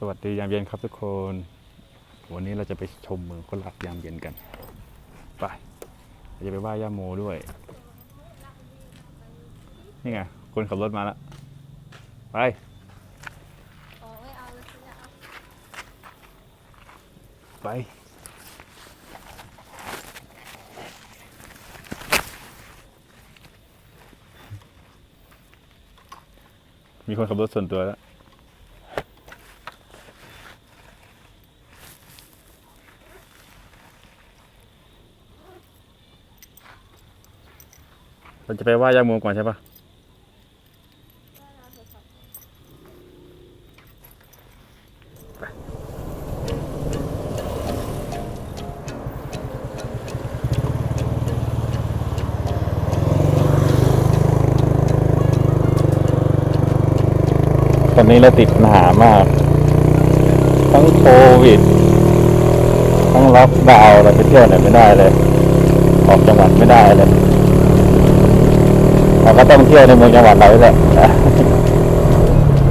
สวัสดียามเย็นครับทุกคน วันนี้เราจะไปชมเมืองโคราชยามเย็นกัน ไปเราจะไปไหว้ย่าโมด้วย นี่ไง คนขับรถมาแล้ว ไปไปมีคนขับรถส่วนตัวแล้ว เราจะไปไหว้ย่าโมก่อนใช่ปะตอนนี้เราติดปัญหามาก ทั้งโควิด ทั้งล็อกดาวน์เราไปเที่ยวไหนไม่ได้เลย ออกจังหวัดไม่ได้เลย เราก็ต้องเที่ยวในเมืองจังหวัดเราแหละ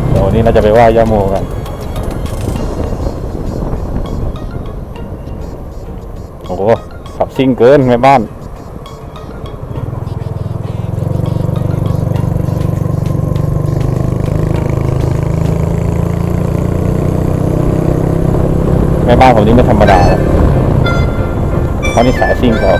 เดี๋ยววันนี้เราจะไปไหว้ย่าโมกันโอ้โหขับซิ่งเกินแม่บ้านแม่บ้านผมนี่ไม่ธรรมดาแล้วเขานี่สายซิ่งเขา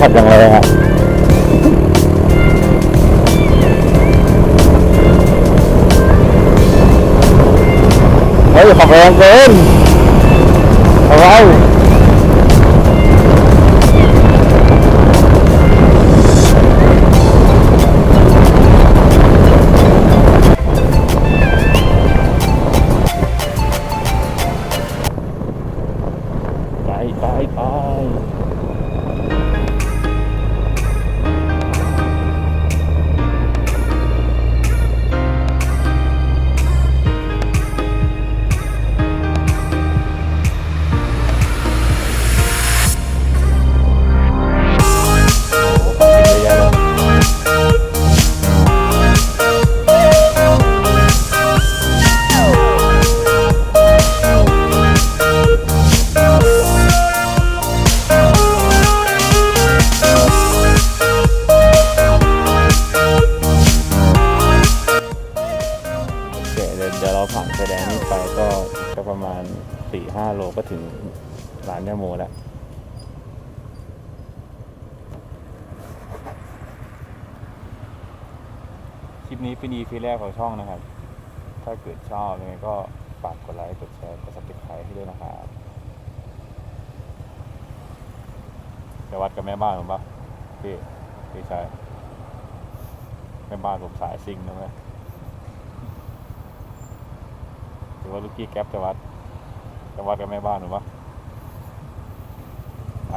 ขับอยังไงฮะเฮ้ยขับแรงเกินอะไรไปไปไปเย ผ่านไฟแดงนี้ไปก็ก็ประมาณสี่ห้าโลก็ถึงร้านยาโมแล้วคลิปนี้เป็น EP แรกของช่องนะครับ ถ้าเกิดชอบยังไงก็ฝากกดไลค์ กดแชร์ กด subscribe ให้ด้วยนะครับจะวัดกับแม่บ้านผมปะพี่พี่ชายแม่บ้านผมสายซิงนะเว้ย หรือว่าลูกกี้แก๊ปจะวัดจะวัดกับแม่บ้านหรือปะไอ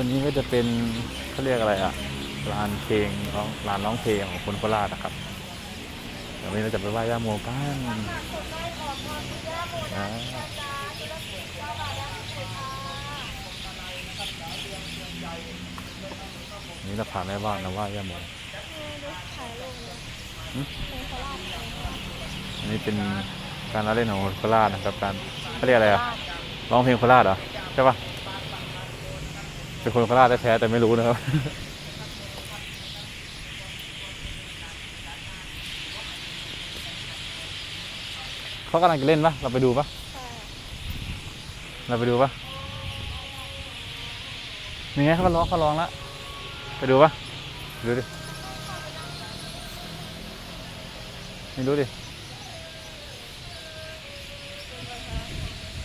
ตัวนี้ก็จะเป็นเขาเรียกอะไรอะลานเพลงร้องลานร้องเพลงของคนโคราชนะครับเดี๋ยววันนี้เราจะไปไหว้ย่าโมกันนะนี่เราพาแม่บ้านนะว่าย่าโมถ่ายรูปเลยหืมเป็นโคราชเลยอันนี้เป็นการละเล่นของคนโคราชนะครับ การเขาเรียกอะไรอะร้องเพลงโคราชเหรอใช่ปะ เป็นคนโคราชแท้แต่ไม่รู้นะครับ เขากำลังจะเล่นปะเราไปดูปะเราไปดูปะนี่ไงเขาร้องเขาร้องแล้วไปดูปะดูดิไม่รู้ดิ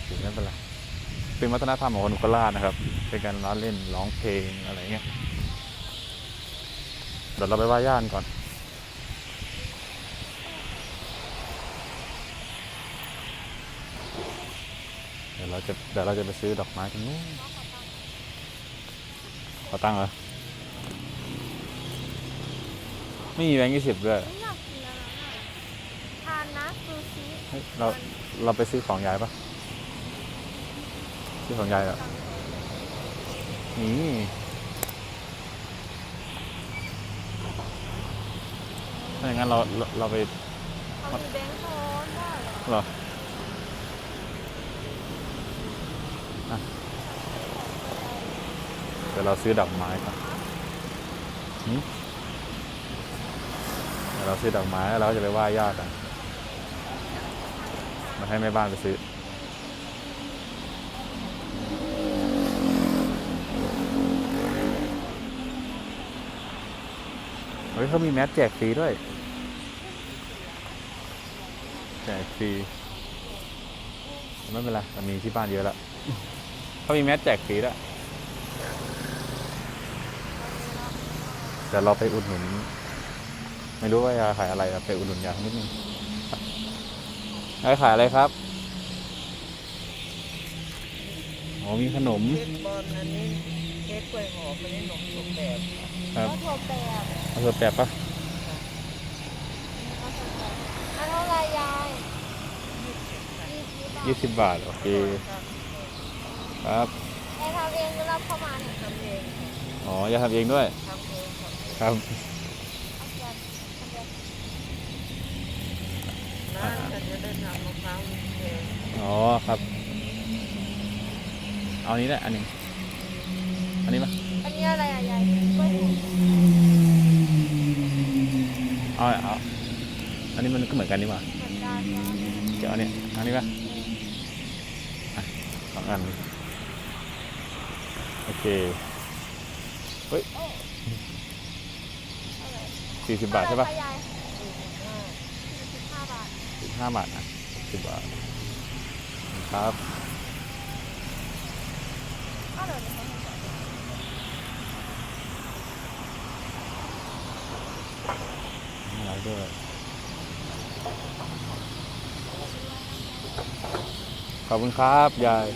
ถึงไม่เป็นไร เป็นวัฒนธรรมของคนโคราชนะครับ เป็นการร้องเล่นร้องเพลงอะไรเงี้ยเดี๋ยวเราไปไหว้ย่านก่อนเดี๋ยวเราจะเดี๋ยวเราจะไปซื้อดอกไม้กันนู้นขอตั้งค์เหรอไม่มีแบงค์ยี่สิบด้วยไม่อยากกินแล้วนะทานนะซูชิเฮ้ยเราเราไปซื้อของยายปะ ซื้อของยายเหรอนี่ถ้าอย่างนั้นเราเราเราไปเขามีแบงค์โทนด้เหรอเหรออะเดี๋ยวเราซื้อดอกไม้ก่อนหืมเดี๋ยวเราซื้อดอกไม้แล้วเราก็จะไปไหว้ย่ากันมาให้แม่บ้านไปซื้อ ฮ้ยเขามีแมสแจกฟรีด้วย แจกฟรีไม่เป็นไรมันมีที่บ้านเยอะแล้วเขามีแมสแจกฟรีด้วยเดี๋ยวเราไปอุดหนุน ไม่รู้ว่ายาขายอะไรอะไปอุดหนุนยานิดนึงยายขายอะไรครับอ๋อมีขนม เค้กบอลอันนี้เค้กกล้วยหอมอันนี้หนมสมแบบครับก็ถั่วแปบ เอาเธอแปบปะอันเท่าไรยายยี่สิบบาท โอเค ครับยายทำเองหรือรับเข้ามาเนี่ยทำเองอ๋ออย่าทำเองด้วยทำเองทำเองครับเอาเงินเอาเงินร้านฉันจะได้ทำมะพร้าวแพงอ๋อครับ เอาอันนี้ได้อันหนึ่งอันนี้ปะอันนี้อะไรอะยายกล้วยหอม เอาเอาอันนี้มันก็เหมือนกันนี่หว่าเหมือนกันนะเดี๋ยวอาเนี่ยอันนี้ปะอะสองอันโอเคเฮ้ยสี่สิบบาทใช่ปะสี่สิบห้าสี่สิบาบาทสิบห้าบาทนะสิบบาทครับ อ้าวเดี๋ยวนี้เขาให้จ่าด้วย ขอบคุณครับ ยาย